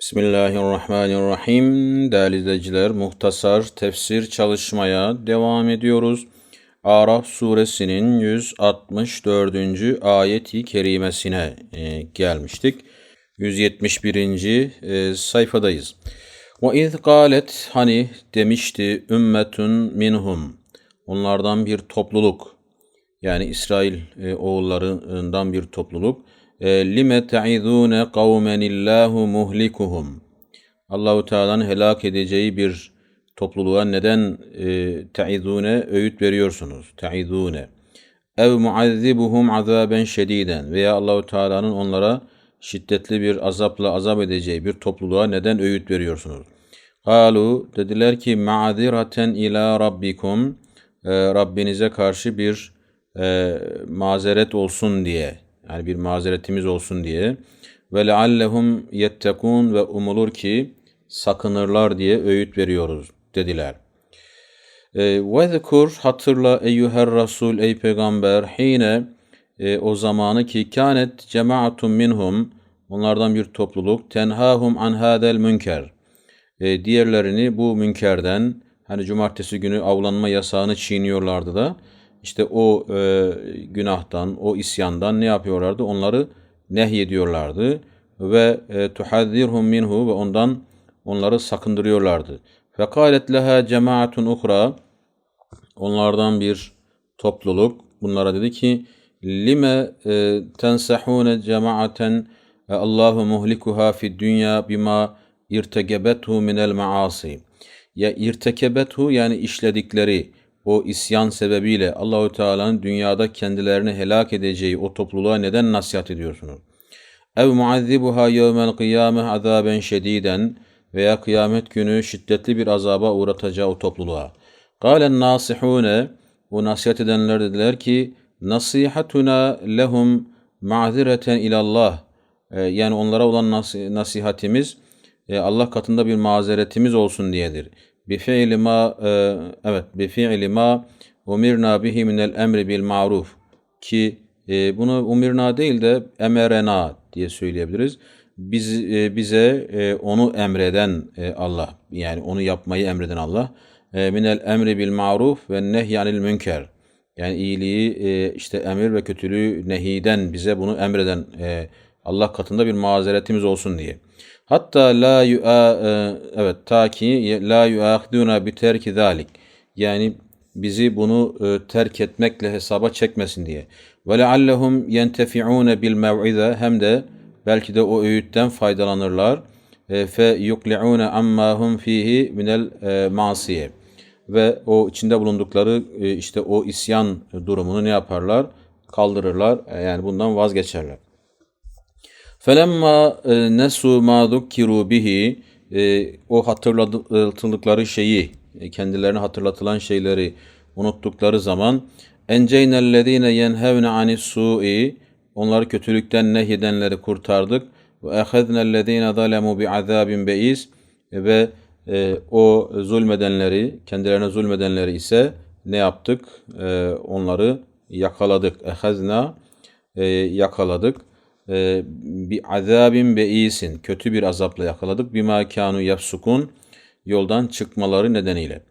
Bismillahirrahmanirrahim. Değerli izleyiciler, muhtasar tefsir çalışmaya devam ediyoruz. Araf suresinin 164. ayeti kerimesine e, gelmiştik. 171. E, sayfadayız. Ve iz galet hani demişti ümmetun minhum. Onlardan bir topluluk. Yani İsrail e, oğullarından bir topluluk. E, lime ta'izune kavmen illahu muhlikuhum. Allahu Teala'nın helak edeceği bir topluluğa neden e, ta'izune öğüt veriyorsunuz? Ta'izune. Ev muazzibuhum azaben şediden veya Allahu Teala'nın onlara şiddetli bir azapla azap edeceği bir topluluğa neden öğüt veriyorsunuz? Kalu dediler ki ma'ziraten ila rabbikum e, Rabbinize karşı bir e, mazeret olsun diye yani bir mazeretimiz olsun diye ve leallehum yettekun ve umulur ki sakınırlar diye öğüt veriyoruz dediler. E, ve zekur hatırla eyyuher rasul ey peygamber hine e, o zamanı ki kânet cemaatun minhum onlardan bir topluluk tenhahum an hadel münker e, diğerlerini bu münkerden hani cumartesi günü avlanma yasağını çiğniyorlardı da işte o e, günahtan, o isyandan ne yapıyorlardı? Onları nehyediyorlardı ve e, tuhadzirhum minhu ve ondan onları sakındırıyorlardı. Fekalet leha cemaatun ukra onlardan bir topluluk bunlara dedi ki lime e, tensahune cemaaten e, Allahu muhlikuha fi dünya bima irtegebethu minel maasi. Ya irtekebethu yani işledikleri o isyan sebebiyle Allahü Teala'nın dünyada kendilerini helak edeceği o topluluğa neden nasihat ediyorsunuz? Ev muazzibuha yevmel kıyame azaben şediden veya kıyamet günü şiddetli bir azaba uğratacağı o topluluğa. Kalen nasihune o nasihat edenler dediler ki nasihatuna lehum ma'zireten ilallah ee, yani onlara olan nasihatimiz e, Allah katında bir mazeretimiz olsun diyedir bi fi'li ma e, evet bi fi'li ma umirna bihi minel emri bil ma'ruf ki e, bunu umirna değil de emerena diye söyleyebiliriz. Biz e, bize e, onu emreden e, Allah yani onu yapmayı emreden Allah e, minel emri bil ma'ruf ve nehyanil münker yani iyiliği e, işte emir ve kötülüğü nehiden bize bunu emreden e, Allah katında bir mazeretimiz olsun diye. Hatta la yu'a e, evet ta ki la yu'ahduna bi terki zalik. Yani bizi bunu e, terk etmekle hesaba çekmesin diye. Ve leallehum yentefi'une bil mev'ize hem de belki de o öğütten faydalanırlar. E, fe yukli'une amma hum fihi minel masiye. Ve o içinde bulundukları işte o isyan durumunu ne yaparlar? Kaldırırlar. Yani bundan vazgeçerler. Felemma e, nesu ma zukkiru bihi e, o hatırladıkları şeyi e, kendilerine hatırlatılan şeyleri unuttukları zaman enceynellezine yenhevne anis su'i onları kötülükten nehyedenleri kurtardık ve ehaznellezine zalemu bi azabin beis ve e, o zulmedenleri kendilerine zulmedenleri ise ne yaptık? E, onları yakaladık. Ehazna e, yakaladık e, bir azabin beisin kötü bir azapla yakaladık. Bima kanu yapsukun yoldan çıkmaları nedeniyle.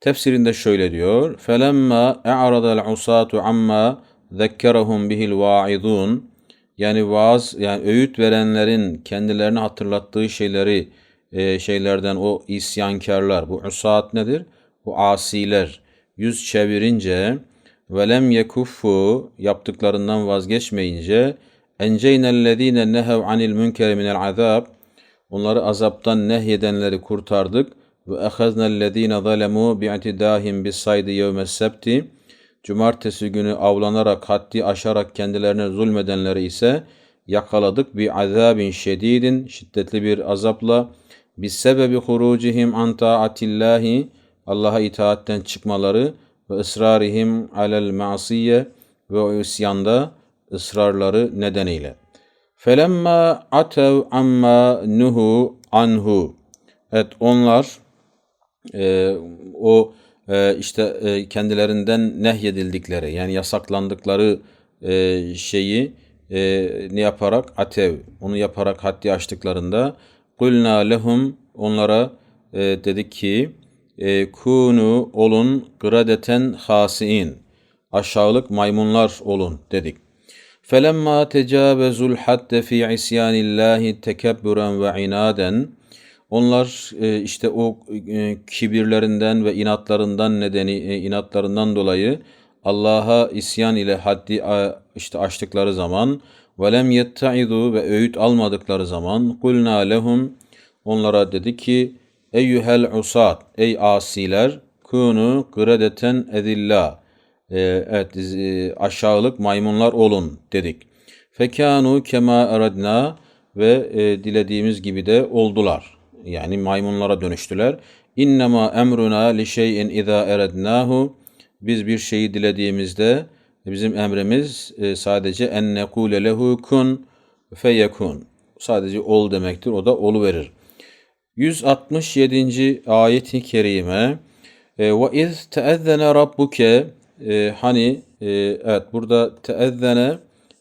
Tefsirinde şöyle diyor. Felemma e'arada'l usatu amma zekkerahum bihil vaizun yani vaaz yani öğüt verenlerin kendilerine hatırlattığı şeyleri e, şeylerden o isyankarlar bu usat nedir? Bu asiler yüz çevirince velem yekuffu yaptıklarından vazgeçmeyince Enceynellezine nehev anil münkeri minel azab. Onları azaptan nehyedenleri kurtardık. Ve ehaznellezine zalemu bi'tidahim bis saydi yevmes sebti. Cumartesi günü avlanarak, haddi aşarak kendilerine zulmedenleri ise yakaladık bir azabin şedidin, şiddetli bir azapla. Bis sebebi hurucihim an taatillahi, Allah'a itaatten çıkmaları ve ısrarihim alel ma'siye ve isyanda ısrarları nedeniyle. Felemma atev amma nuhu anhu. Evet onlar e, o e, işte e, kendilerinden nehyedildikleri yani yasaklandıkları e, şeyi e, ne yaparak atev onu yaparak haddi açtıklarında Kulna lehum onlara e, dedik ki e, kunu olun gradeten hasiin aşağılık maymunlar olun dedik. Felemma tecavvezul hadde fi isyanillahi tekebburen ve inaden onlar e, işte o e, kibirlerinden ve inatlarından nedeni e, inatlarından dolayı Allah'a isyan ile haddi işte aştıkları zaman ve lem yettaizu ve öğüt almadıkları zaman kulna lehum onlara dedi ki eyyuhel usat ey asiler kunu gradeten edilla e, evet e, aşağılık maymunlar olun dedik. Fekanu kema aradna ve e, dilediğimiz gibi de oldular. Yani maymunlara dönüştüler. İnnemâ emruna li şeyin izâ erednâhu biz bir şeyi dilediğimizde bizim emrimiz e, sadece en nekule lehu kun feyekun. Sadece ol demektir. O da olu verir. 167. ayeti kerime e, ve iz teezzene rabbuke e, hani e, evet burada teezzene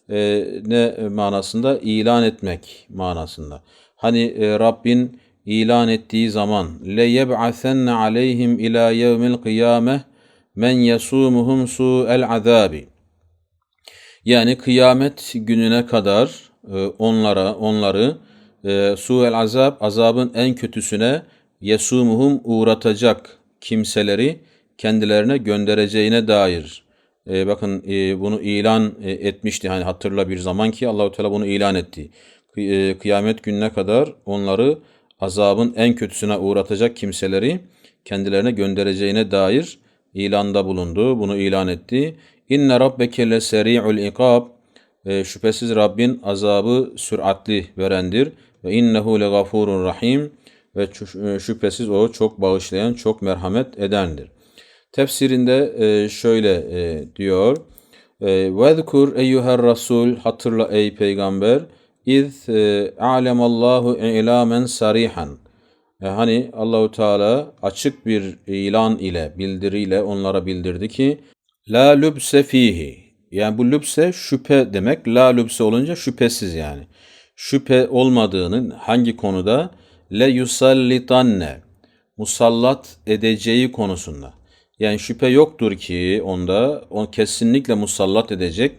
e, ne manasında ilan etmek manasında. Hani e, Rabbin ilan ettiği zaman le yeb'asenne aleyhim ila yevmil kıyameh men yasumuhum su'el azabi. Yani kıyamet gününe kadar e, onlara onları e, su'el azab azabın en kötüsüne yesumuhum uğratacak kimseleri kendilerine göndereceğine dair e, bakın e, bunu ilan e, etmişti hani hatırla bir zaman ki Allahu Teala bunu ilan etti. E, kıyamet gününe kadar onları azabın en kötüsüne uğratacak kimseleri kendilerine göndereceğine dair ilanda bulundu. Bunu ilan etti. İnne rabbeke le seri'ul ikab. E, şüphesiz Rabbin azabı süratli verendir. Ve innehu le gafurun rahim. Ve e, şüphesiz o çok bağışlayan, çok merhamet edendir. Tefsirinde e, şöyle e, diyor. E, Vezkur eyyuher rasul hatırla ey peygamber iz a'lemallahu ilamen sarihan. Hani Allahu Teala açık bir ilan ile bildiriyle onlara bildirdi ki la lübse fihi. Yani bu lübse şüphe demek. La lübse olunca şüphesiz yani. Şüphe olmadığının hangi konuda le yusallitanne musallat edeceği konusunda. Yani şüphe yoktur ki onda o kesinlikle musallat edecek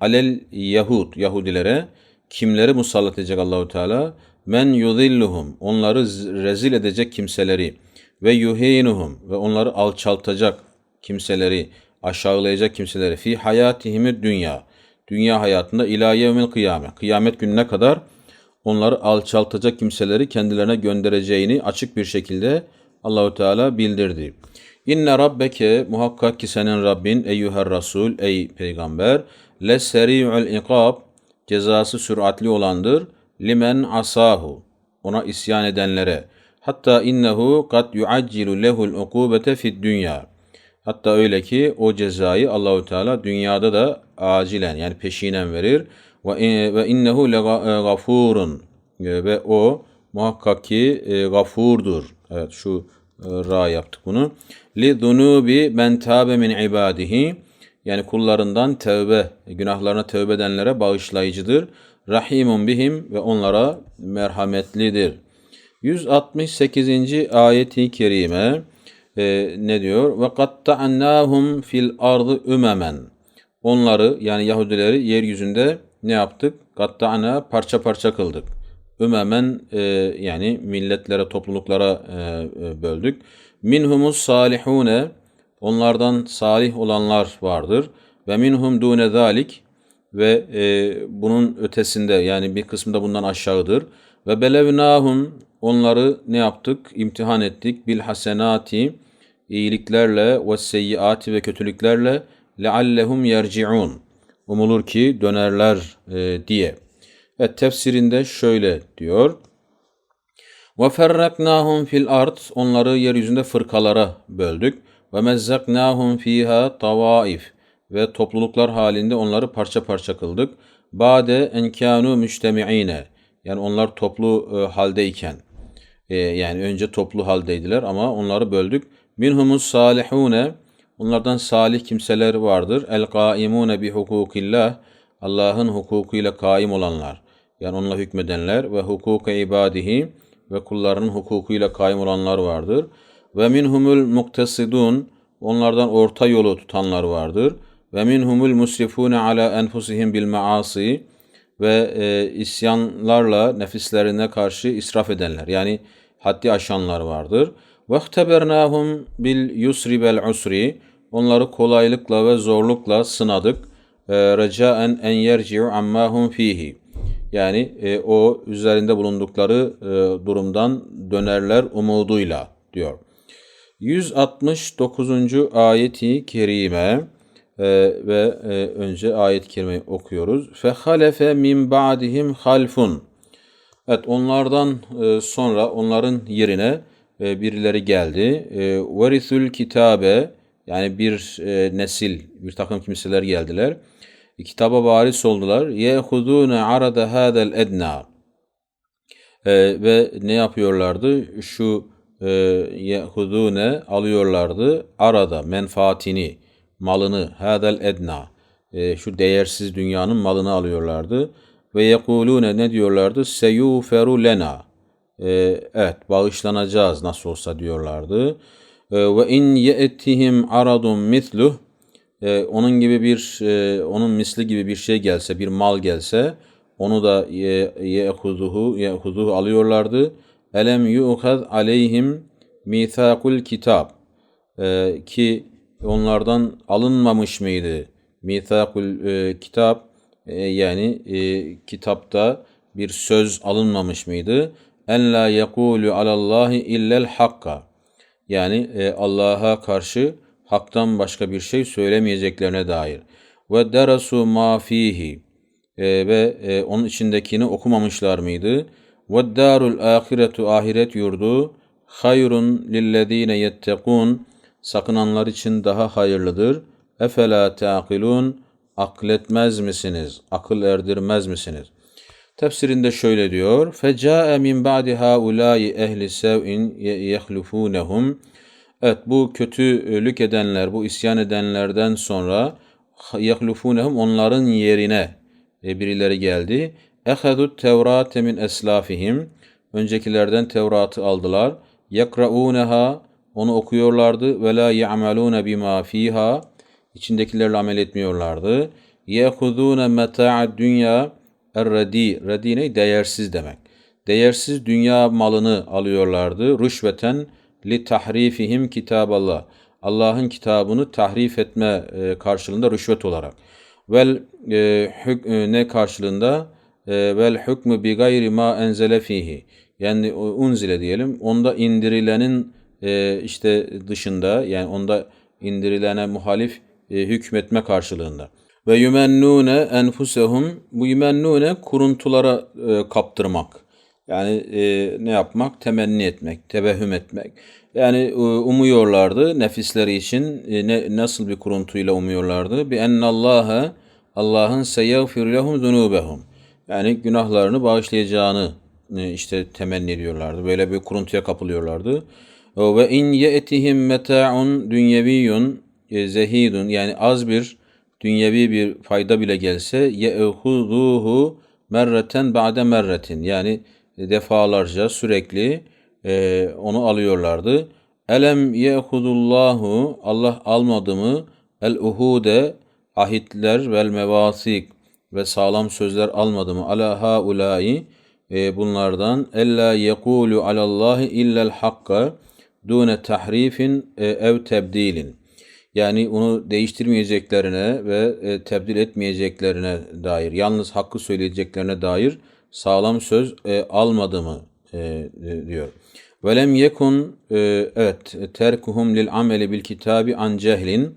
alel Yahud Yahudilere kimleri musallat edecek Allahu Teala? Men yudilluhum onları rezil edecek kimseleri ve yuhinuhum ve onları alçaltacak kimseleri, aşağılayacak kimseleri fi hayatihimid dünya. Dünya hayatında ila kıyamet. Kıyamet gününe kadar onları alçaltacak kimseleri kendilerine göndereceğini açık bir şekilde Allahu Teala bildirdi. İnne rabbeke muhakkak ki senin Rabbin eyyuher rasul ey peygamber le seri'ul ikab cezası süratli olandır. Limen asahu ona isyan edenlere. Hatta innehu kad yuaccilu lehul ukubete fid dünya. Hatta öyle ki o cezayı Allahu Teala dünyada da acilen yani peşinen verir. Ve ve innehu le gafurun. Ve o muhakkak ki e, gafurdur. Evet şu e, ra yaptık bunu. Li zunubi men tabe min ibadihi yani kullarından tövbe, günahlarına tövbe edenlere bağışlayıcıdır. Rahimun bihim ve onlara merhametlidir. 168. ayeti kerime e, ne diyor? Ve katta'annahum fil ardı ümemen. Onları yani Yahudileri yeryüzünde ne yaptık? Katta'ana parça parça kıldık. Ümemen e, yani milletlere, topluluklara e, e, böldük. Minhumus salihune onlardan salih olanlar vardır. Ve minhum dune zalik ve e, bunun ötesinde yani bir kısmı da bundan aşağıdır. Ve belevnahum onları ne yaptık? İmtihan ettik. Bil hasenati iyiliklerle ve seyyiati ve kötülüklerle leallehum yerciun. Umulur ki dönerler e, diye. Evet tefsirinde şöyle diyor. Ve ferraknahum fil ard onları yeryüzünde fırkalara böldük. Ve mezzaknahum fiha tavaif ve topluluklar halinde onları parça parça kıldık. Bade enkanu müştemi'ine yani onlar toplu e, haldeyken e, yani önce toplu haldeydiler ama onları böldük. Minhumus salihune onlardan salih kimseler vardır. El kaimune bi hukukillah Allah'ın hukukuyla kaim olanlar yani onunla hükmedenler ve hukuka ibadihi ve kullarının hukukuyla kaim olanlar vardır. Ve minhumul muktesidun onlardan orta yolu tutanlar vardır. Ve minhumul musrifune ala enfusihim bil maasi ve e, isyanlarla nefislerine karşı israf edenler yani haddi aşanlar vardır. Ve ihtebernahum bil yusri bel usri onları kolaylıkla ve zorlukla sınadık. E, recaen en yerci'u amma hum fihi. Yani e, o üzerinde bulundukları e, durumdan dönerler umuduyla diyor. 169. ayeti kerime e, ve e, önce ayet-i kerimeyi okuyoruz. Fehalefe min ba'dihim halfun. Evet onlardan e, sonra onların yerine e, birileri geldi. E, kitabe yani bir e, nesil, bir takım kimseler geldiler. Kitaba varis oldular. Yehudune arada hadel edna. E, ve ne yapıyorlardı? Şu e, yehudune alıyorlardı. Arada menfaatini, malını, hadel edna. E, şu değersiz dünyanın malını alıyorlardı. Ve yekulune ne diyorlardı? Seyuferu lena. E, evet bağışlanacağız nasıl olsa diyorlardı. Ve in ye'tihim aradun misluh e, onun gibi bir e, onun misli gibi bir şey gelse, bir mal gelse onu da yehuzuhu yehuzuhu alıyorlardı. Elem yu'khaz aleyhim mithakul kitap e, ki onlardan alınmamış mıydı? Mithakul e, kitap e, yani e, kitapta bir söz alınmamış mıydı? En la yekulu alallahi illel hakka. Yani e, Allah'a karşı haktan başka bir şey söylemeyeceklerine dair. Ve derasu ma fihi e, ve e, onun içindekini okumamışlar mıydı? Ve darul ahiretu ahiret yurdu hayrun lillezine yettekun sakınanlar için daha hayırlıdır. Efela taqilun akletmez misiniz? Akıl erdirmez misiniz? Tefsirinde şöyle diyor. Fecae min ba'di haula'i ehli sev'in yehlufunehum Evet bu kötülük edenler, bu isyan edenlerden sonra yahlufunehum onların yerine e, birileri geldi. Ehadut Tevrate min eslafihim. Öncekilerden Tevrat'ı aldılar. Yakrauneha onu okuyorlardı ve la ya'malune bima fiha. İçindekilerle amel etmiyorlardı. Yehudune meta'ad dünya er-redi. Redi ne? Değersiz demek. Değersiz dünya malını alıyorlardı. Rüşveten li tahrifihim kitaballah. Allah'ın kitabını tahrif etme e, karşılığında rüşvet olarak. Vel e, hük, e, ne karşılığında? E, vel hükmü bi gayri ma enzele fihi. Yani unzile diyelim. Onda indirilenin e, işte dışında yani onda indirilene muhalif e, hükmetme karşılığında. Ve yumennune enfusehum bu yumennune kuruntulara e, kaptırmak. Yani e, ne yapmak? Temenni etmek, tevehüm etmek. Yani e, umuyorlardı nefisleri için e, ne, nasıl bir kuruntuyla umuyorlardı? Bi ennallaha Allah'ın seyagfir lehum zunubehum. Yani günahlarını bağışlayacağını e, işte temenni ediyorlardı. Böyle bir kuruntuya kapılıyorlardı. Ve in ye'tihim meta'un dünyeviyyun e, zehidun yani az bir dünyevi bir fayda bile gelse ye'huduhu merreten ba'de merretin yani defalarca sürekli e, onu alıyorlardı. Elem ye'hudullahu Allah almadı mı? El uhude ahitler vel mevasik ve sağlam sözler almadı mı? Ala haulai e, bunlardan. Ella yekulu alallahi illel hakka dune tahrifin e, ev tebdilin yani onu değiştirmeyeceklerine ve e, tebdil etmeyeceklerine dair yalnız hakkı söyleyeceklerine dair sağlam söz e, almadı mı e, e, diyor. Velem yekun e, evet terkuhum lil ameli bil kitabi an cehlin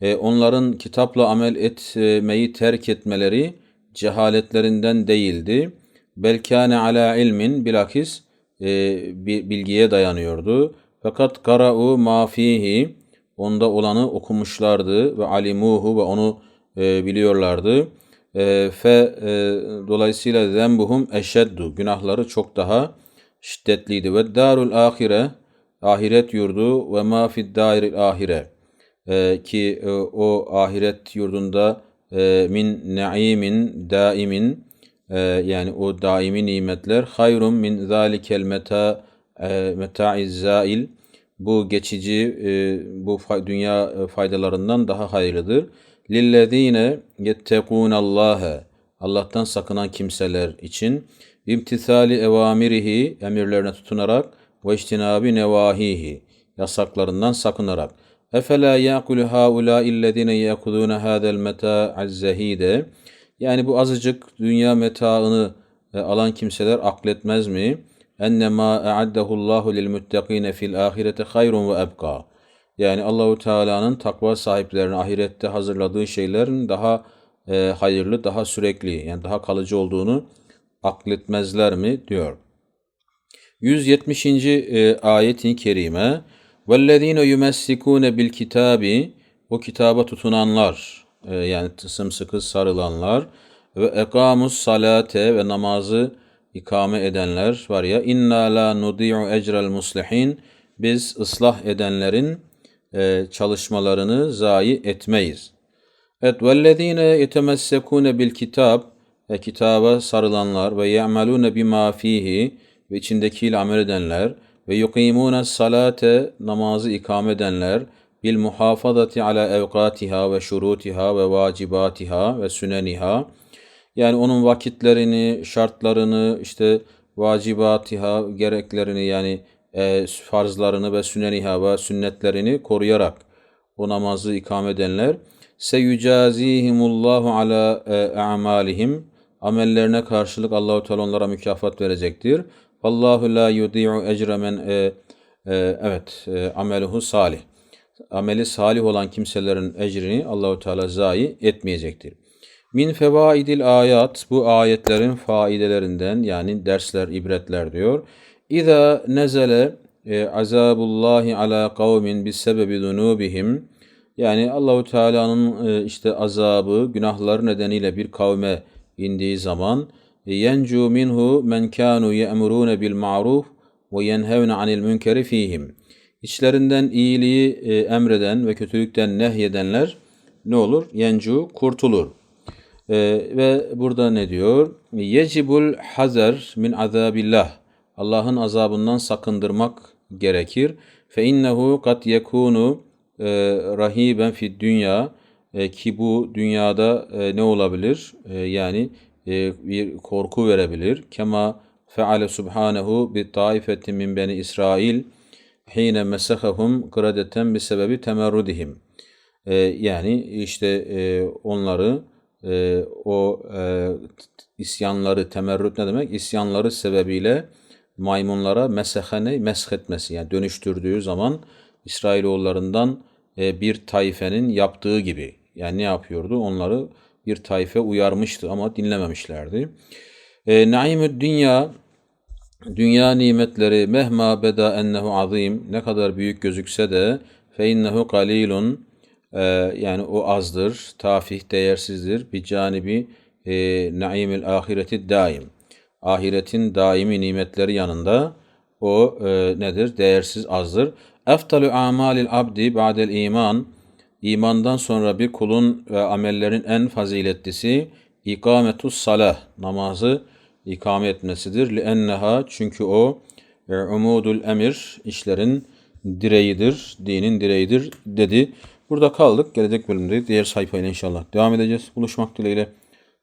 e, onların kitapla amel etmeyi terk etmeleri cehaletlerinden değildi. Belkâne ala ilmin bilakis bilgiye dayanıyordu. Fakat kara'u ma fihi onda olanı okumuşlardı ve alimuhu ve onu biliyorlardı. E, fe e, dolayısıyla zembuhum eşeddu günahları çok daha şiddetliydi. Ve darul ahire ahiret yurdu ve ma fid dairil ahire e, ki e, o ahiret yurdunda e, min naimin daimin e, yani o daimi nimetler hayrun min zalikel meta e, meta'iz zail bu geçici e, bu dünya e, faydalarından daha hayırlıdır. Lillezine yettekûnallâhe Allah'tan sakınan kimseler için imtisali evamirihi emirlerine tutunarak ve içtinabi nevahihi yasaklarından sakınarak efela yaqulu haula illezine ya'khudun hada'l meta'az zahide yani bu azıcık dünya metaını e, alan kimseler akletmez mi? Ennema a'addahullahu lil muttaqine fil ahireti hayrun ve ebqa. Yani Allahu Teala'nın takva sahiplerine ahirette hazırladığı şeylerin daha e, hayırlı, daha sürekli yani daha kalıcı olduğunu akletmezler mi diyor. 170. e, ayetin kerime وَالَّذ۪ينَ يُمَسِّكُونَ بِالْكِتَابِ O kitaba tutunanlar, e, yani sımsıkı sarılanlar ve ekamus salate ve namazı ikame edenler var ya inna la nudi'u ecrel muslihin biz ıslah edenlerin e, çalışmalarını zayi etmeyiz. Evet vellezine yetemessekune bil kitap ve kitaba sarılanlar ve ya'malune bima fihi ve içindekiyle amel edenler ve yukimune salate namazı ikame edenler bil muhafazati ala evkatiha ve şurutiha ve vacibatiha ve süneniha yani onun vakitlerini, şartlarını, işte vacibatiha, gereklerini yani e, farzlarını ve süneniha ve sünnetlerini koruyarak o namazı ikame edenler seyucazihimullahu ala e, a'malihim amellerine karşılık Allahu Teala onlara mükafat verecektir. Vallahu la yudi'u ecre men e, e, evet e, ameluhu salih. Ameli salih olan kimselerin ecrini Allahu Teala zayi etmeyecektir. Min fevaidil ayat bu ayetlerin faidelerinden yani dersler, ibretler diyor. İza nezele e, azabullahi ala kavmin bis sebebi zunubihim yani Allahu Teala'nın e, işte azabı günahları nedeniyle bir kavme indiği zaman yencu minhu men kanu ye'murun bil ma'ruf ve yenhevne anil münkeri fihim. İçlerinden iyiliği e, emreden ve kötülükten nehyedenler ne olur? Yencu kurtulur. E, ve burada ne diyor? Yecibul hazer min azabillah. Allah'ın azabından sakındırmak gerekir. Fe innehu kat yekunu e, rahiben fi dünya e, ki bu dünyada e, ne olabilir? Yani bir korku verebilir. Kema feale subhanehu bi taifetin min beni İsrail hine mesahahum kradeten bi sebebi temerrudihim. Yani işte onları o isyanları, temerrüt ne demek? İsyanları sebebiyle maymunlara mesehane mesh etmesi yani dönüştürdüğü zaman İsrailoğullarından e, bir taifenin yaptığı gibi. Yani ne yapıyordu? Onları bir taife uyarmıştı ama dinlememişlerdi. E, Naimü dünya dünya nimetleri mehma beda ennehu azim ne kadar büyük gözükse de fe innehu kalilun e, yani o azdır, tafih, değersizdir. Bir canibi e, naimil ahireti daim. Ahiretin daimi nimetleri yanında o e, nedir? Değersiz azdır. Eftalu amalil abdi ba'del iman. İmandan sonra bir kulun ve amellerin en faziletlisi ikametus salah. Namazı ikame etmesidir. Lienneha çünkü o e, umudul emir işlerin direğidir, dinin direğidir dedi. Burada kaldık. Gelecek bölümde diğer sayfayla inşallah devam edeceğiz. Buluşmak dileğiyle.